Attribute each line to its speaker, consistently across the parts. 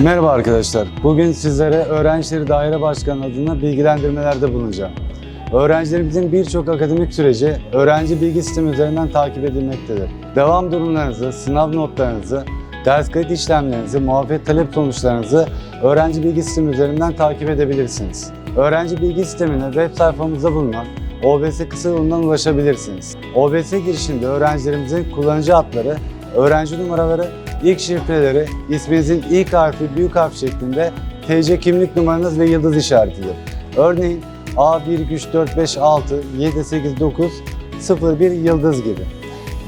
Speaker 1: Merhaba arkadaşlar. Bugün sizlere Öğrencileri Daire Başkanı adına bilgilendirmelerde bulunacağım. Öğrencilerimizin birçok akademik süreci öğrenci bilgi sistemi üzerinden takip edilmektedir. Devam durumlarınızı, sınav notlarınızı, ders kayıt işlemlerinizi, muafiyet talep sonuçlarınızı öğrenci bilgi sistemi üzerinden takip edebilirsiniz. Öğrenci bilgi sistemine web sayfamızda bulunan OBS kısa yolundan ulaşabilirsiniz. OBS girişinde öğrencilerimizin kullanıcı adları, öğrenci numaraları, ilk şifreleri, isminizin ilk harfi büyük harf şeklinde TC kimlik numaranız ve yıldız işaretidir. Örneğin A12345678901 yıldız gibi.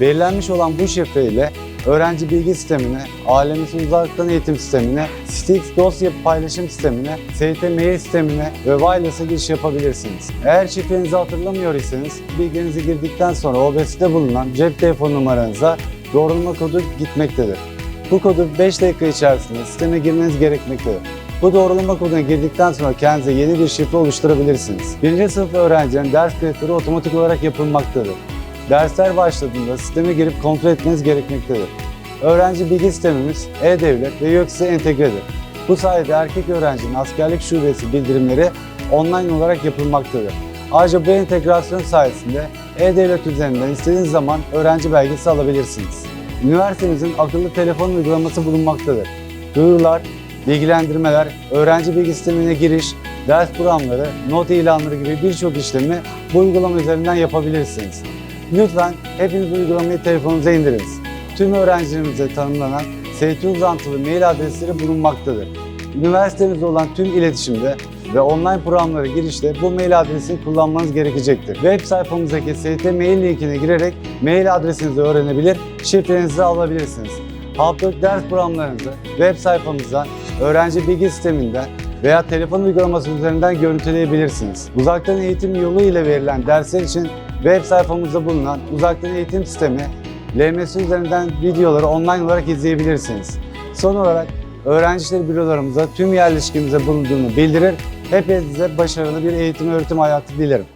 Speaker 1: Belirlenmiş olan bu şifre ile öğrenci bilgi sistemine, alemisi uzaktan eğitim sistemine, Stix dosya paylaşım sistemine, ST mail sistemine ve wireless'a giriş yapabilirsiniz. Eğer şifrenizi hatırlamıyor iseniz bilginizi girdikten sonra OBS'de bulunan cep telefon numaranıza doğrulama kodu gitmektedir. Bu kodu 5 dakika içerisinde sisteme girmeniz gerekmektedir. Bu doğrulama koduna girdikten sonra kendinize yeni bir şifre oluşturabilirsiniz. Birinci sınıf öğrencilerin ders kayıtları otomatik olarak yapılmaktadır. Dersler başladığında sisteme girip kontrol etmeniz gerekmektedir. Öğrenci bilgi sistemimiz e-devlet ve YÖKS'e entegredir. Bu sayede erkek öğrencinin askerlik şubesi bildirimleri online olarak yapılmaktadır. Ayrıca bu entegrasyon sayesinde e-devlet üzerinden istediğiniz zaman öğrenci belgesi alabilirsiniz. Üniversitemizin akıllı telefon uygulaması bulunmaktadır. Duyurular, bilgilendirmeler, öğrenci bilgi sistemine giriş, ders programları, not ilanları gibi birçok işlemi bu uygulama üzerinden yapabilirsiniz. Lütfen hepiniz uygulamayı telefonunuza indiriniz. Tüm öğrencilerimize tanımlanan ST uzantılı mail adresleri bulunmaktadır. Üniversitemizde olan tüm iletişimde ve online programlara girişte bu mail adresini kullanmanız gerekecektir. Web sayfamızdaki ST mail linkine girerek mail adresinizi öğrenebilir, şifrenizi alabilirsiniz. Haftalık ders programlarınızı web sayfamızdan, öğrenci bilgi sisteminden veya telefon uygulaması üzerinden görüntüleyebilirsiniz. Uzaktan eğitim yolu ile verilen dersler için web sayfamızda bulunan uzaktan eğitim sistemi LMS üzerinden videoları online olarak izleyebilirsiniz. Son olarak öğrenci işleri bürolarımıza tüm yerleşkemize bulunduğunu bildirir. Hepinize başarılı bir eğitim öğretim hayatı dilerim.